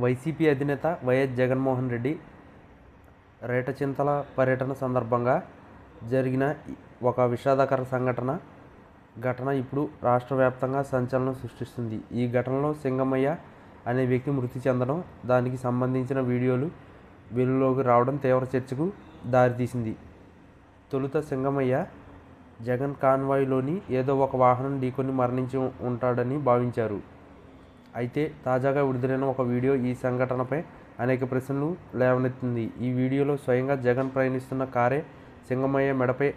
YCP అధినేత YS Jaganmohan Reddy రేటచింతల పర్యటన సందర్భంగా జరిగిన ఒక విషాదకర సంఘటన ఘటన ఇప్పుడు రాష్ట్ర వ్యాప్తంగా సంచలనం సృష్టిస్తుంది. ఈ ఘటనలో సింగమయ్య అనే వ్యక్తి మృతి చెందడం దానికి సంబంధించిన వీడియోలు వెలుగులోకి రావడం తీవ్ర చర్చకు దారితీసింది. తొలుత సింగమయ్య జగన్ కాన్వాయ్లోని ఏదో ఒక వాహనం ఢీకొని మరణించి ఉంటాడని భావించారు. అయితే తాజాగా విడుదలైన ఒక వీడియో ఈ సంఘటనపై అనేక ప్రశ్నలు లేవనెత్తింది. ఈ వీడియోలో స్వయంగా జగన్ ప్రయాణిస్తున్న కారే సింగమయ్య మెడపై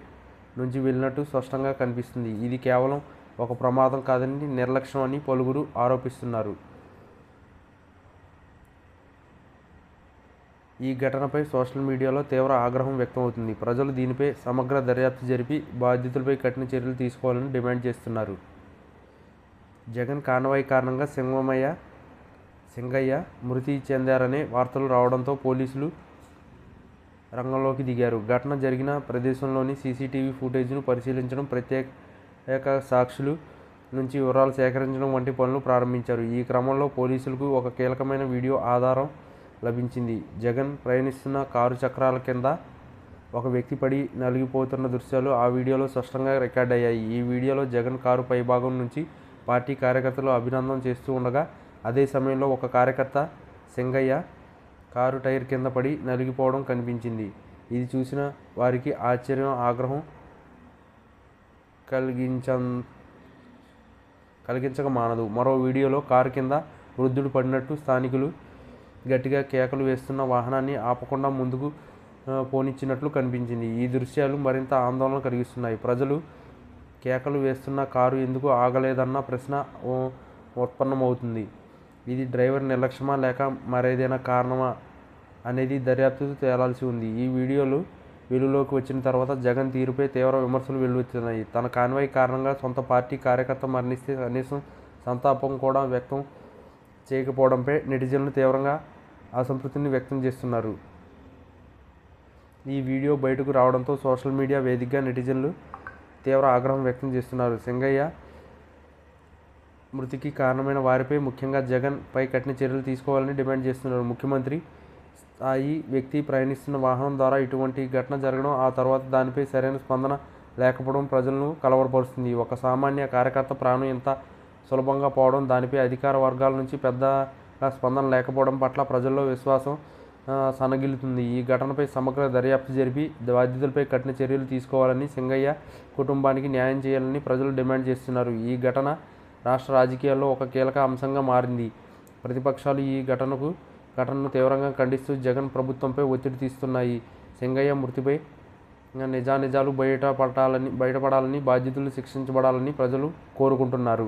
నుంచి వెళ్ళినట్టు స్పష్టంగా కనిపిస్తుంది. ఇది కేవలం ఒక ప్రమాదం కాదని నిర్లక్ష్యం అని పలువురు ఆరోపిస్తున్నారు. ఈ ఘటనపై సోషల్ మీడియాలో తీవ్ర ఆగ్రహం వ్యక్తమవుతుంది. ప్రజలు దీనిపై సమగ్ర దర్యాప్తు జరిపి బాధితులపై కఠిన చర్యలు తీసుకోవాలని డిమాండ్ చేస్తున్నారు. జగన్ కాన్వాయ్ కారణంగా సింగమయ్య సింగయ్య మృతి చెందారనే వార్తలు రావడంతో పోలీసులు రంగంలోకి దిగారు. ఘటన జరిగిన ప్రదేశంలోని సీసీటీవీ ఫుటేజ్ను పరిశీలించడం ప్రత్యేక సాక్షులు నుంచి వివరాలు సేకరించడం వంటి పనులు ప్రారంభించారు. ఈ క్రమంలో పోలీసులకు ఒక కీలకమైన వీడియో ఆధారం లభించింది. జగన్ ప్రయాణిస్తున్న కారు చక్రాల కింద ఒక వ్యక్తి పడి నలిగిపోతున్న దృశ్యాలు ఆ వీడియోలో స్పష్టంగా రికార్డ్ అయ్యాయి ఈ వీడియోలో జగన్ కారు పైభాగం నుంచి పార్టీ కార్యకర్తలు అభినందన చేస్తూ ఉండగా అదే సమయంలో ఒక కార్యకర్త సింగయ్య కారు టైర్ కింద పడి నలిగిపోవడం కనిపించింది. ఇది చూసిన వారికి ఆశ్చర్యం ఆగ్రహం కలిగించ కలిగించక మానదు. మరో వీడియోలో కారు కింద వృద్ధుడు పడినట్టు స్థానికులు గట్టిగా కేకలు వేస్తున్న వాహనాన్ని ఆపకుండా ముందుకు పోనిచ్చినట్లు కనిపించింది. ఈ దృశ్యాలు మరింత ఆందోళన కలిగిస్తున్నాయి. ప్రజలు కేకలు వేస్తున్న కారు ఎందుకు ఆగలేదన్న ప్రశ్న ఉత్పన్నమవుతుంది. ఇది డ్రైవర్ నిర్లక్ష్యమా లేక మరేదైనా కారణమా అనేది దర్యాప్తు తేలాల్సి ఉంది. ఈ వీడియోలు వెలుగులోకి వచ్చిన తర్వాత జగన్ తీరుపై తీవ్ర విమర్శలు వెల్లువెత్తున్నాయి తన కాన్వాయ్ కారణంగా సొంత పార్టీ కార్యకర్త మరణిస్తే కనీసం సంతాపం కూడా వ్యక్తం చేయకపోవడంపై నెటిజన్లు తీవ్రంగా అసంతృప్తిని వ్యక్తం చేస్తున్నారు. ఈ వీడియో బయటకు రావడంతో సోషల్ మీడియా వేదికగా నెటిజన్లు తీవ్ర ఆగ్రహం వ్యక్తం చేస్తున్నారు. సింగయ్య మృతికి కారణమైన వారిపై ముఖ్యంగా జగన్ పై కఠిన చర్యలు తీసుకోవాలని డిమాండ్ చేస్తున్నారు. ముఖ్యమంత్రి స్థాయి వ్యక్తి ప్రయాణిస్తున్న వాహనం ద్వారా ఇటువంటి ఘటన జరగడం ఆ తర్వాత దానిపై సరైన స్పందన లేకపోవడం ప్రజలను కలవరపరుస్తుంది. ఒక సామాన్య కార్యకర్త ప్రాణం ఇంత సులభంగా పోవడం దానిపై అధికార వర్గాల నుంచి పెద్దగా స్పందన లేకపోవడం పట్ల ప్రజల్లో విశ్వాసం సన్నగిల్లుతుంది ఈ ఘటనపై సమగ్ర దర్యాప్తు జరిపి బాధితులపై కఠిన చర్యలు తీసుకోవాలని సింగయ్య కుటుంబానికి న్యాయం చేయాలని ప్రజలు డిమాండ్ చేస్తున్నారు. ఈ ఘటన రాష్ట్ర రాజకీయాల్లో ఒక కీలక అంశంగా మారింది. ప్రతిపక్షాలు ఈ ఘటనకు ఘటనను తీవ్రంగా ఖండిస్తూ జగన్ ప్రభుత్వంపై ఒత్తిడి తీస్తున్నాయి. సింగయ్య మృతిపై నిజానిజాలు బయటపడాలని బయటపడాలని బాధ్యతలు శిక్షించబడాలని ప్రజలు కోరుకుంటున్నారు.